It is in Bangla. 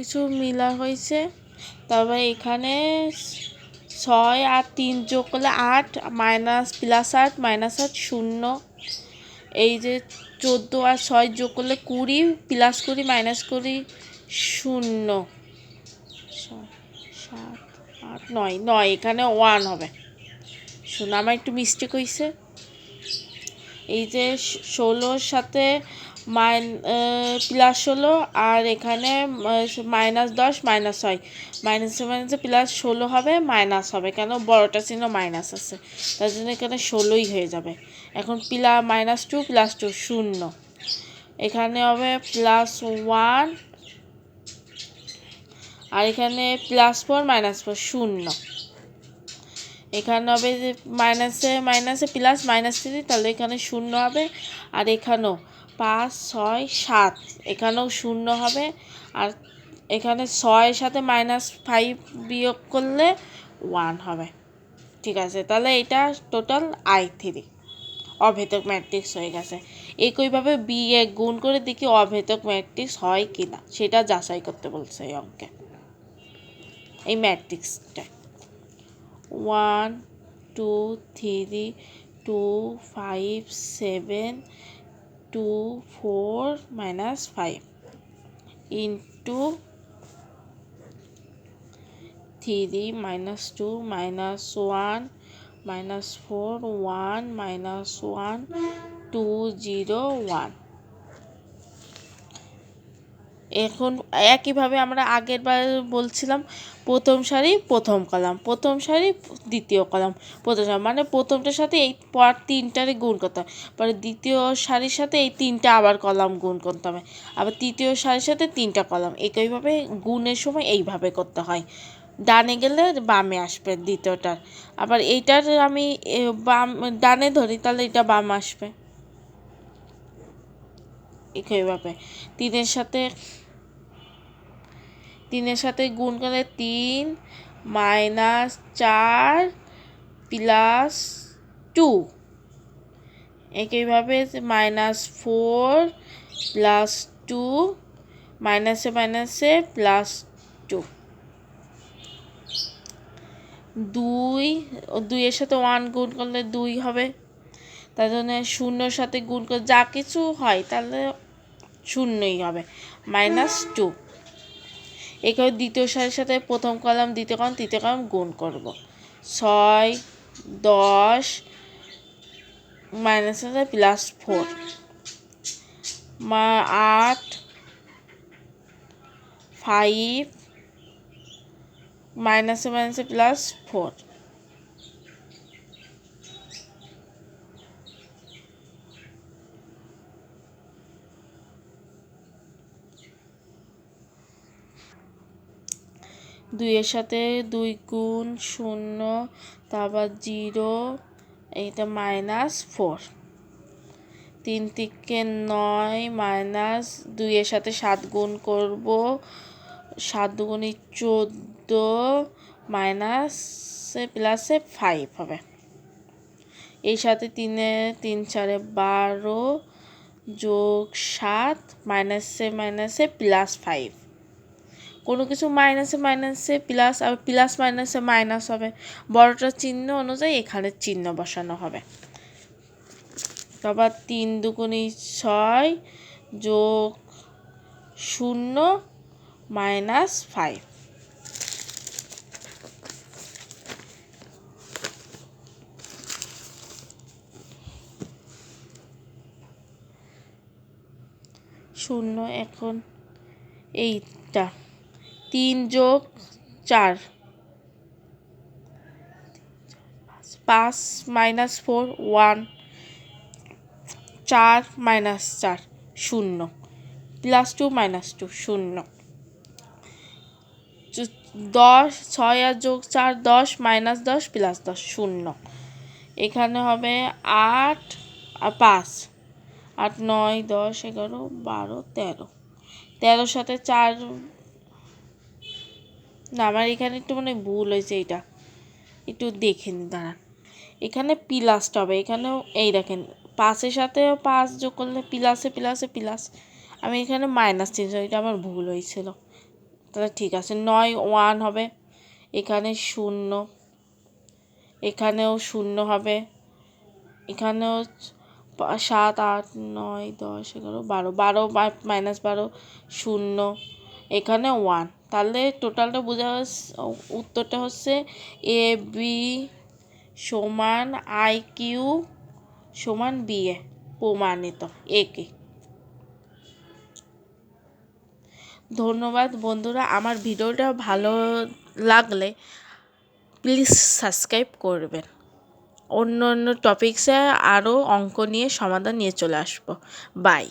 কিছু মিলা হয়েছে। তবে এখানে ছয় আর তিন যোগ করলে আট, মাইনাস প্লাস আট, মাইনাস আট শূন্য। এই যে চোদ্দ আর ছয় যোগ করলে কুড়ি প্লাস কুড়ি মাইনাস কুড়ি শূন্য। সাত, আট, নয় নয়, এখানে ওয়ান হবে। শূন্য আমার একটু মিস্টেক হয়েছে এই যে ষোলোর সাথে মাইন প্লাস ষোলো, আর এখানে মাইনাস দশ, মাইনাস ছয়। মাইনাসে মাইনাসে প্লাস ষোলো হবে, মাইনাস হবে, কেন? বড়টা চিহ্ন মাইনাস আছে। তার জন্য এখানে ষোলোই হয়ে যাবে। এখন প্লা, মাইনাস টু, প্লাস টু, শূন্য। এখানে হবে প্লাস ওয়ান, আর এখানে প্লাস ফোর, মাইনাস ফোর, শূন্য। এখানে হবে মাইনাসে মাইনাসে প্লাস, মাইনাস থ্রি, তাহলে এখানে শূন্য হবে। আর এখানেও পাঁচ, ছয়, সাত। এখানেও শূন্য হবে। আর এখানে ছয়ের সাথে মাইনাস ফাইভ বিয়োগ করলে ওয়ান হবে। ঠিক আছে, তাহলে এটা টোটাল আই থ্রি অভেদক ম্যাট্রিক্স হয়ে গেছে। একইভাবে বি এ গুণ করে দেখি অভেদক ম্যাট্রিক্স হয় কি না সেটা যাচাই করতে বলছে এই অঙ্কে। এই ম্যাট্রিক্সটা one two three two five seven two four minus five into three minus two minus one minus four one minus one two zero one এখন একইভাবে আমরা আগের বার বলছিলাম প্রথম সারি, প্রথম কলাম, প্রথম সারি, দ্বিতীয় কলাম, প্রথম সারি মানে প্রথমটার সাথে এই পর তিনটারে গুণ করতে হবে। পরে দ্বিতীয় সারির সাথে এই তিনটা আবার কলাম গুণ করতে হবে। আবার তৃতীয় সারির সাথে তিনটা কলাম, একইভাবে গুণের সময় এইভাবে করতে হয়। ডানে গেলে বামে আসবে দ্বিতীয়টার। আবার এইটার আমি বাম, ডানে ধরি, তাহলে এটা বাম আসবে। একইভাবে তিনের সাথে তিনের সাথে গুণ করলে তিন, মাইনাস চার, প্লাস টু। একইভাবে মাইনাস ফোর, প্লাস টু, মাইনাসে মাইনাসে প্লাস টু। দুই, দুইয়ের সাথে ওয়ান গুণ করলে দুই হবে। তার জন্য শূন্যর সাথে গুণ করে যা কিছু হয় তাহলে শূন্যই হবে মাইনাস টু এখানে দ্বিতীয় সারির সাথে প্রথম কলাম দ্বিতীয় কলাম তৃতীয় কলাম গুণ করব। ছয়, দশ মাইনাস প্লাস ফোর মা, আট ফাইভ মাইনাসে মাইনাসে প্লাস ফোর দুইয়ের সাথে দুই গুণ শূন্য, তারপর জিরো, এইটা মাইনাস ফোর তিন থেকে নয় মাইনাস দুইয়ের সাথে সাত গুণ করব, সাত দুগুণি চোদ্দ মাইনাসে প্লাসে ফাইভ হবে। এই সাথে তিনে তিন চারে বারো যোগ সাত মাইনাসে মাইনাসে প্লাস ফাইভ কোনো কিছু মাইনাসে মাইনাসে প্লাস আর প্লাস মাইনাসে মাইনাস হবে। বড়টার চিহ্ন অনুযায়ী এখানে চিহ্ন বসানো হবে। তারপর তিন দুগুণি ছয় যোগ শূন্য মাইনাস ফাইভ শূন্য এখন এইটা। তিন যোগ চার। পাঁচ মাইনাস ফোর, ওয়ান। চার মাইনাস চার, শূন্য। প্লাস টু মাইনাস টু, শূন্য। দশ, ছয় আর যোগ চার, দশ মাইনাস দশ, প্লাস দশ, শূন্য। এখানে হবে আট আর পাঁচ। আট, নয়, দশ, এগারো, বারো, তেরো। তেরোর সাথে চার না, আমার এখানে একটু মানে ভুল হয়েছে এটা একটু দেখে নিন দাঁড়ান। এখানে প্লাসটা হবে, এখানেও এই দেখেন পাঁচের সাথে পাঁচ যোগ করলে প্লাসে প্লাসে প্লাস আমি এখানে মাইনাস চেঞ্জ এটা আমার ভুল হয়েছিল। তাহলে ঠিক আছে, নয় ওয়ান হবে, এখানে শূন্য, এখানেও শূন্য হবে, এখানেও সাত, আট, নয়, দশ, এগারো, বারো বারো মাইনাস বারো, শূন্য। এখানে ওয়ান তাহলে টোটালটা বোঝা উত্তরটা হচ্ছে এ বি সমান আই কিউ সমান বি এ প্রমাণিত। একে ধন্যবাদ বন্ধুরা, আমার ভিডিওটা ভালো লাগলে প্লিজ সাবস্ক্রাইব করবেন। অন্য অন্য টপিক্সে আরও অঙ্ক নিয়ে সমাধান নিয়ে চলে আসব। বাই